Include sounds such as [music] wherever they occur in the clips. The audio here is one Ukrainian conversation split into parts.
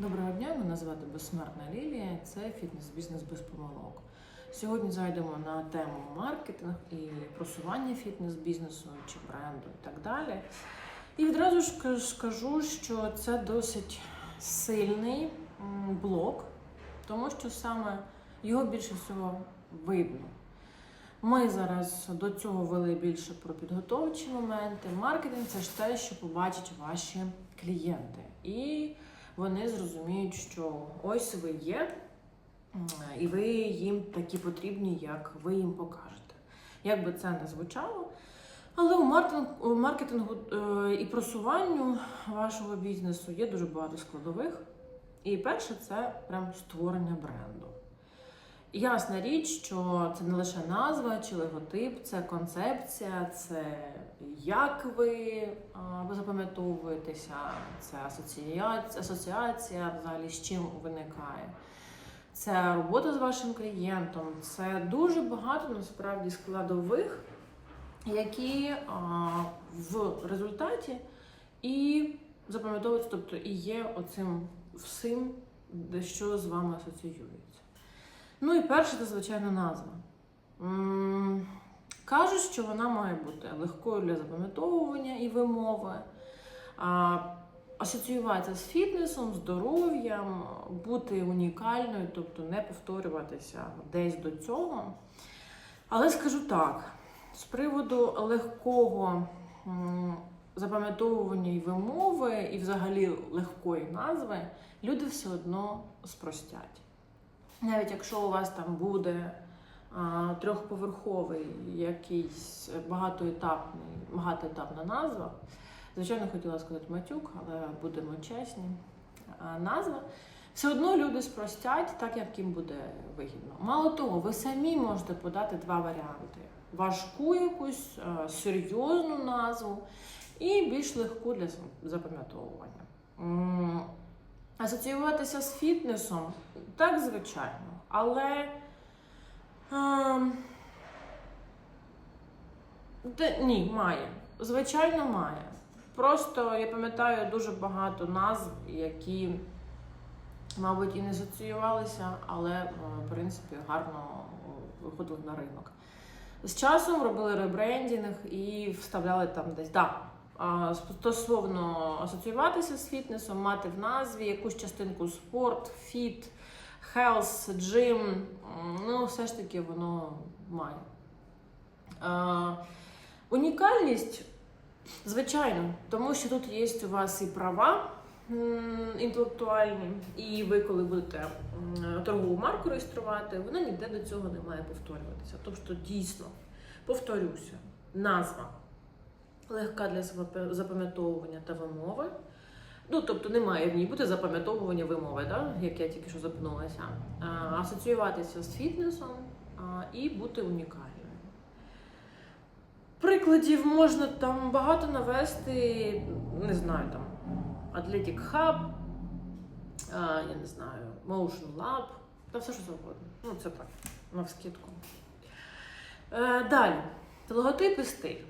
Доброго дня, мене звати Безсмертна Лілія. Це фітнес-бізнес без помилок. Сьогодні зайдемо на тему маркетинг і просування фітнес-бізнесу чи бренду і так далі. І відразу ж скажу, що це досить сильний блок, тому що саме його більше всього видно. Ми зараз до цього вели більше про підготовчі моменти. Маркетинг це ж те, що побачать ваші клієнти. І вони зрозуміють, що ось ви є, і ви їм такі потрібні, як ви їм покажете. Як би це не звучало. Але у маркетингу, е, і просуванню вашого бізнесу є дуже багато складових. І перше це прям створення бренду. Ясна річ, що це не лише назва чи логотип, це концепція, це як ви запам'ятовуєтеся, це асоціація, асоціація взагалі з чим виникає. Це робота з вашим клієнтом, це дуже багато насправді складових, які а, в результаті і запам'ятовуються, тобто і є оцим всім, що з вами асоціюється. Ну і перше, це звичайно назва. Кажуть, що вона має бути легкою для запам'ятовування і вимови, асоціюватися з фітнесом, здоров'ям, бути унікальною, тобто не повторюватися десь до цього. Але скажу так: з приводу легкого запам'ятовування і вимови, і взагалі легкої назви, люди все одно спростять. Навіть якщо у вас там буде а, трьохповерховий якийсь багатоетапний, багатоетапна назва, звичайно, хотіла сказати матюк, але будемо чесні. А, назва. Все одно люди спростять так, як їм буде вигідно. Мало того, ви самі можете подати два варіанти: важку якусь серйозну назву і більш легку для запам'ятовування. Асоціюватися з фітнесом так, звичайно, але ем, де, ні, має. Звичайно, має. Просто я пам'ятаю дуже багато назв, які, мабуть, і не асоціювалися, але, е, в принципі, гарно е, виходили на ринок. З часом робили ребрендінг і вставляли там десь. Да, стосовно асоціюватися з фітнесом, мати в назві якусь частинку спорт, фіт, хелс, джим. Ну, все ж таки воно має. А, унікальність, звичайно, тому що тут є у вас і права інтелектуальні, і ви, коли будете торгову марку реєструвати, вона ніде до цього не має повторюватися. Тобто, дійсно, повторюся, назва легка для запа- запам'ятовування та вимови. Ну, тобто немає в ній бути запам'ятовування вимови, да? як я тільки що запнулася. Асоціюватися з фітнесом і бути унікальною. Прикладів можна там багато навести, не знаю, там Athletic Hub, я не знаю, Motion Lab, та все що завгодно. Ну, це так, навскидку. Е, далі, логотип і стиль.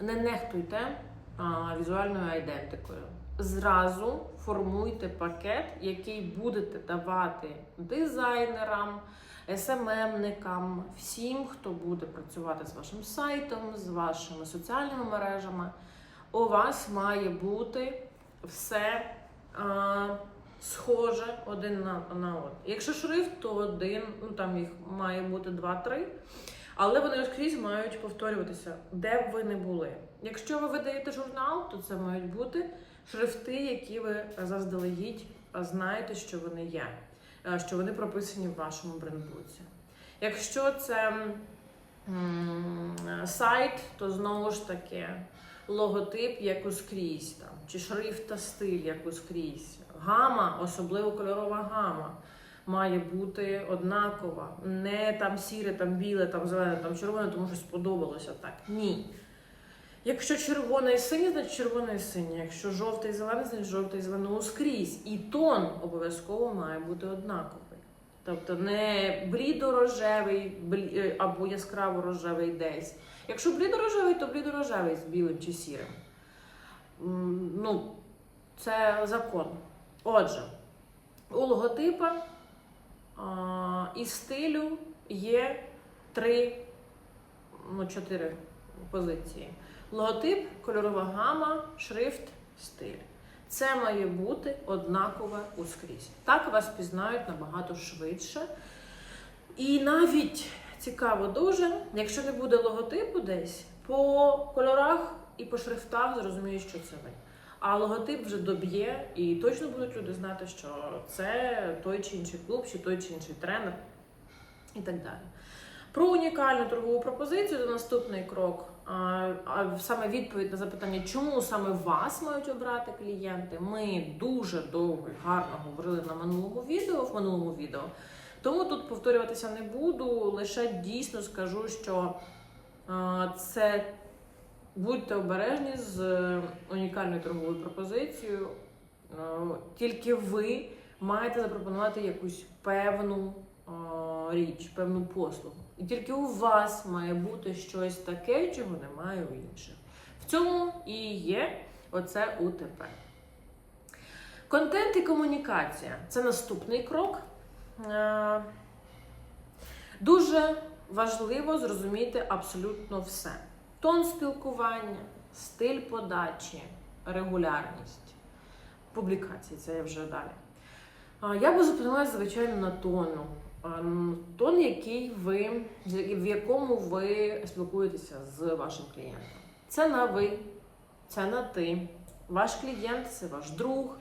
Не нехтуйте візуальною айдентикою. Зразу формуйте пакет, який будете давати дизайнерам, СММникам, всім, хто буде працювати з вашим сайтом, з вашими соціальними мережами. У вас має бути все а, схоже один на, на один. Якщо шрифт, то один, ну там їх має бути два-три. Але вони скрізь мають повторюватися, де б ви не були. Якщо ви видаєте журнал, то це мають бути шрифти, які ви заздалегідь знаєте, що вони є, е, що вони прописані в вашому брендбуці. Якщо це сайт, то знову ж таки логотип як ускрізь, чи шрифт та стиль як ускрізь. Гама, особливо кольорова гама має бути однакова. Не там сіре, там біле, там зелене, там червоне, тому що сподобалося так. Ні. Якщо червоне і синє, значить червоне і синє. Якщо жовте і зелене, значить жовте і зелене Ну, скрізь. І тон обов'язково має бути однаковий. Тобто не блідо-рожевий блі- е, або яскраво-рожевий десь. Якщо блідо-рожевий, то блідо-рожевий з білим чи сірим. Ну, це закон. Отже, у логотипа і стилю є три, ну, чотири позиції. Логотип, кольорова гама, шрифт, стиль. Це має бути однакове ускрізь. Так вас пізнають набагато швидше. І навіть цікаво дуже, якщо не буде логотипу десь, по кольорах і по шрифтах зрозуміють, що це ви. А логотип вже доб'є, і точно будуть люди знати, що це той чи інший клуб, чи той чи інший тренер і так далі. Про унікальну торгову пропозицію це наступний крок. А, саме відповідь на запитання, чому саме вас мають обрати клієнти. Ми дуже довго і гарно говорили на минулому відео в минулому відео. Тому тут повторюватися не буду. Лише дійсно скажу, що це будьте обережні з е, унікальною торговою пропозицією. Е, Тільки ви маєте запропонувати якусь певну е, річ, певну послугу. І тільки у вас має бути щось таке, чого немає у інших. В цьому і є оце УТП. Контент і комунікація це наступний крок. Дуже важливо зрозуміти абсолютно все: тон спілкування, стиль подачі, регулярність, публікації це я вже далі. Я би зупинилася, звичайно, на тону. Тон, який ви, в якому ви спілкуєтеся з вашим клієнтом. Це на ви, це на ти. Ваш клієнт це ваш друг,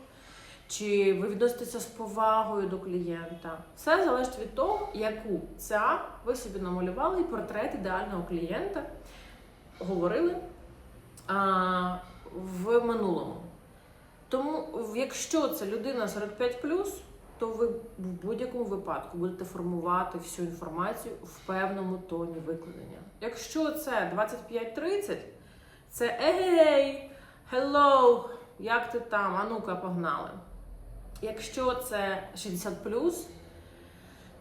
чи ви відноситеся з повагою до клієнта. Все залежить від того, яку ця ви собі намалювали і портрет ідеального клієнта говорили а, в минулому. Тому, якщо це людина 45 то ви в будь-якому випадку будете формувати всю інформацію в певному тоні викладення. Якщо це 25-30, це ей, hello, як ти там? А ну-ка, погнали. Якщо це 60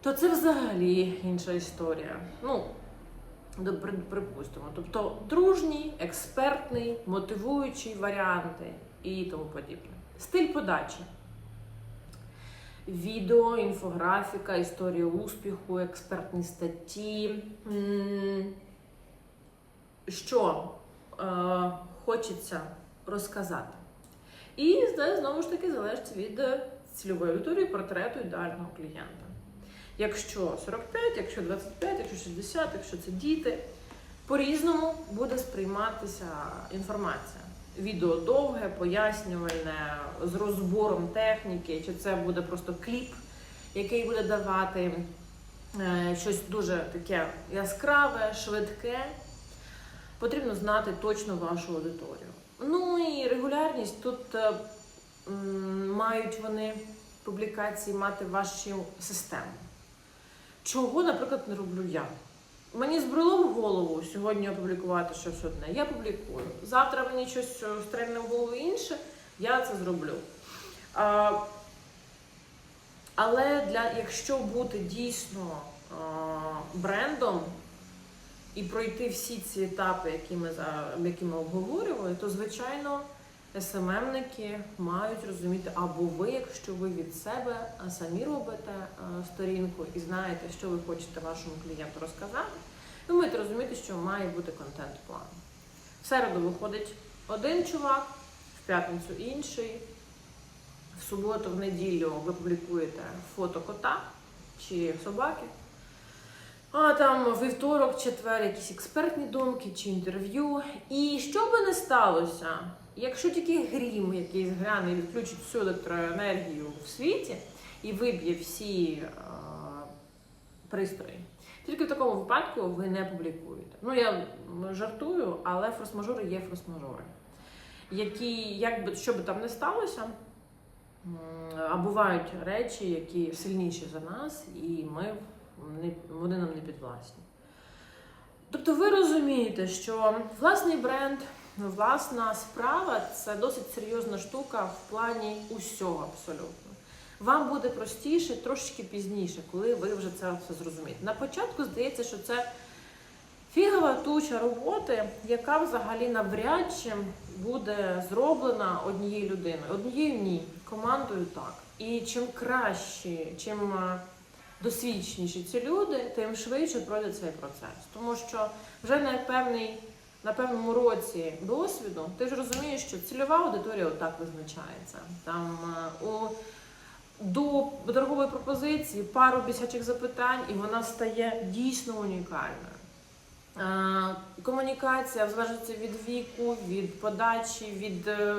то це взагалі інша історія. Ну, припустимо. Тобто дружній, експертний, мотивуючий варіанти і тому подібне. Стиль подачі. Відео, інфографіка, історія успіху, експертні статті. Що е, хочеться розказати. І знову ж таки залежить від цільової аудиторії портрету ідеального клієнта. Якщо 45, якщо 25, якщо 60, якщо це діти, по-різному буде сприйматися інформація. Відео довге, пояснювальне, з розбором техніки, чи це буде просто кліп, який буде давати е, щось дуже таке яскраве, швидке. Потрібно знати точно вашу аудиторію. Ну і регулярність тут е, мають вони публікації мати вашу систему. Чого, наприклад, не роблю я? Мені збрело в голову сьогодні опублікувати щось одне, я публікую. Завтра мені щось е, стрельне в голову інше, я це зроблю. А, але для, якщо бути дійсно а, брендом і пройти всі ці етапи, які ми, які ми обговорювали, то звичайно СММники мають розуміти, або ви, якщо ви від себе самі робите сторінку і знаєте, що ви хочете вашому клієнту розказати, ви маєте розуміти, що має бути контент-план. В середу виходить один чувак, в п'ятницю інший. В суботу, в неділю ви публікуєте фото кота чи собаки. А там вівторок, четвер, якісь експертні думки чи інтерв'ю. І що би не сталося, якщо тільки грім якийсь гряне і відключить всю електроенергію в світі і виб'є всі е, пристрої, тільки в такому випадку ви не публікуєте. Ну я жартую, але форс-мажори є форс-мажори, які, як би що би там не сталося, а бувають речі, які сильніші за нас, і ми вони нам не підвласні. Тобто ви розумієте, що власний бренд, власна справа це досить серйозна штука в плані усього абсолютно. Вам буде простіше трошечки пізніше, коли ви вже це все зрозумієте. На початку здається, що це Фігова туча роботи, яка взагалі навряд чи буде зроблена однією людиною. Однією ні, командою так. І чим кращі, чим е, досвідченіші ці люди, тим швидше пройде цей процес. Тому що вже на певний, на певному році досвіду ти ж розумієш, що цільова аудиторія отак визначається. Там е, у до торгової пропозиції пару бісячих запитань, і вона стає дійсно унікальною. Е, Комунікація в залежності від віку, від подачі, від е,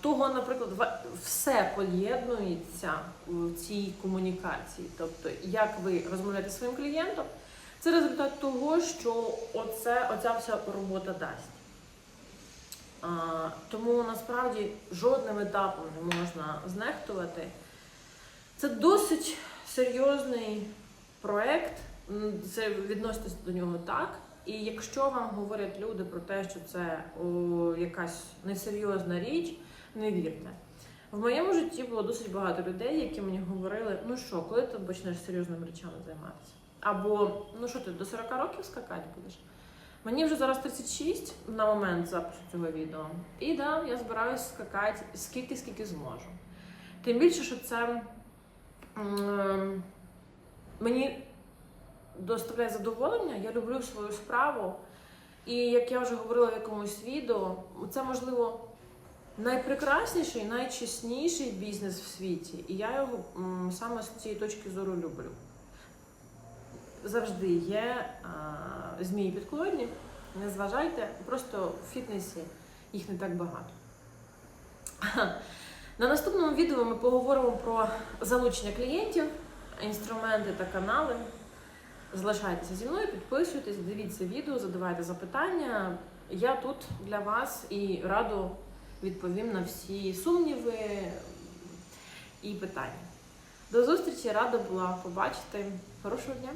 того, наприклад, все поєднується в цій комунікації. Тобто, як ви розмовляєте зі своїм клієнтом, це результат того, що оце, оця вся робота дасть. Тому насправді жодним етапом не можна знехтувати. Це досить серйозний проект. М, Це відноситись до нього так. І якщо вам говорять люди про те, що це о, якась несерйозна річ, не вірте. В моєму житті було досить багато людей, які мені говорили: ну що, коли ти почнеш серйозними речами займатися? Або ну що ти до 40 років скакати будеш? Мені вже зараз 36 на момент запису цього відео. І да, я збираюся скакати скільки, скільки зможу. Тим більше, що це м, мені доставляє задоволення, я люблю свою справу. І як я вже говорила в якомусь відео, це можливо найпрекрасніший, найчесніший бізнес в світі. І я його саме з цієї точки зору люблю. Завжди є а, змії підколодні, не зважайте, просто в фітнесі їх не так багато. [laughs] На наступному відео ми поговоримо про залучення клієнтів, інструменти та канали. Залишайтеся зі мною, підписуйтесь, дивіться відео, задавайте запитання. Я тут для вас і радо відповім на всі сумніви і питання. До зустрічі, рада була побачити. Хорошого дня!